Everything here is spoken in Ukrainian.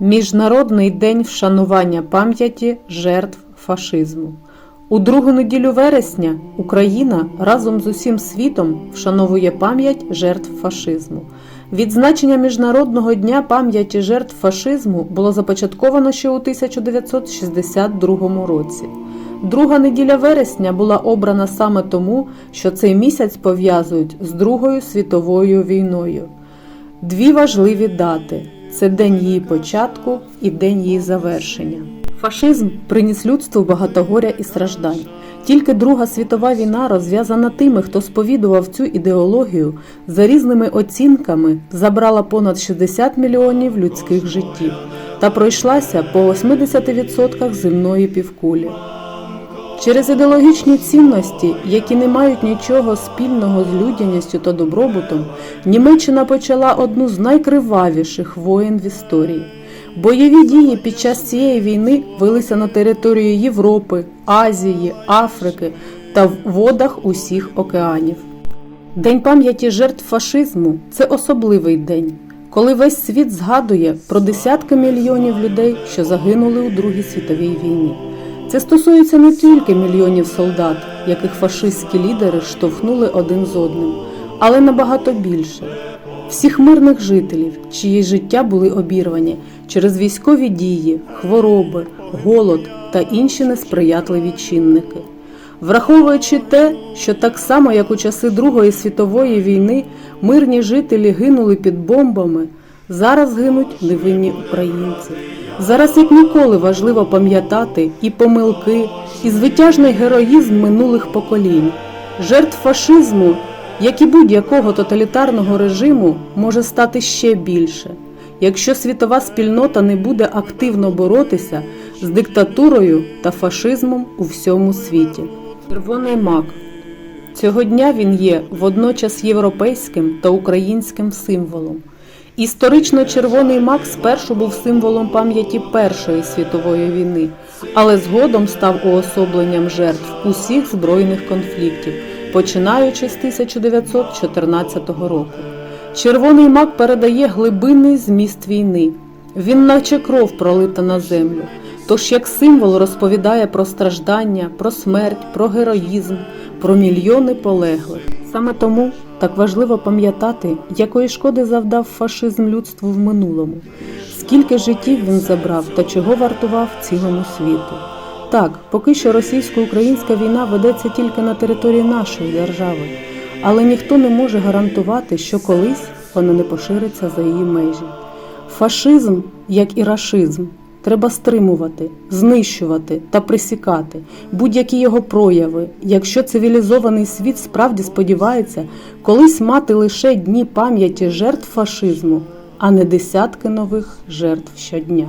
Міжнародний день вшанування пам'яті жертв фашизму. У другу неділю вересня Україна разом з усім світом вшановує пам'ять жертв фашизму. Відзначення Міжнародного дня пам'яті жертв фашизму було започатковано ще у 1962 році. Друга неділя вересня була обрана саме тому, що цей місяць пов'язують з Другою світовою війною. Дві важливі дати це день її початку і день її завершення. Фашизм приніс людству багато горя і страждань. Тільки Друга світова війна, розв'язана тими, хто сповідував цю ідеологію, за різними оцінками забрала понад 60 мільйонів людських життів та пройшлася по 80% земної півкулі. Через ідеологічні цінності, які не мають нічого спільного з людяністю та добробутом, Німеччина почала одну з найкривавіших воєн в історії. Бойові дії під час цієї війни велися на території Європи, Азії, Африки та в водах усіх океанів. День пам'яті жертв фашизму це особливий день, коли весь світ згадує про десятки мільйонів людей, що загинули у Другій світовій війні. Це стосується не тільки мільйонів солдат, яких фашистські лідери штовхнули один з одним, але набагато більше всіх мирних жителів, чиї життя були обірвані через військові дії, хвороби, голод та інші несприятливі чинники. Враховуючи те, що так само, як у часи Другої світової війни, мирні жителі гинули під бомбами, зараз гинуть невинні українці. Зараз як ніколи важливо пам'ятати і помилки, і звитяжний героїзм минулих поколінь, жертв фашизму, як і будь-якого тоталітарного режиму, може стати ще більше, якщо світова спільнота не буде активно боротися з диктатурою та фашизмом у всьому світі. Червоний мак Цього дня він є водночас європейським та українським символом. Історично червоний мак спершу був символом пам'яті Першої світової війни, але згодом став уособленням жертв усіх збройних конфліктів, починаючи з 1914 року. Червоний мак передає глибинний зміст війни. Він наче кров пролита на землю. Тож як символ розповідає про страждання, про смерть, про героїзм, про мільйони полеглих. Саме тому так важливо пам'ятати, якої шкоди завдав фашизм людству в минулому, скільки життів він забрав та чого вартував цілому світу. Так, поки що російсько-українська війна ведеться тільки на території нашої держави, але ніхто не може гарантувати, що колись вона не пошириться за її межі. Фашизм, як і рашизм, треба стримувати, знищувати та присікати будь-які його прояви, якщо цивілізований світ справді сподівається колись мати лише дні пам'яті жертв фашизму, а не десятки нових жертв щодня.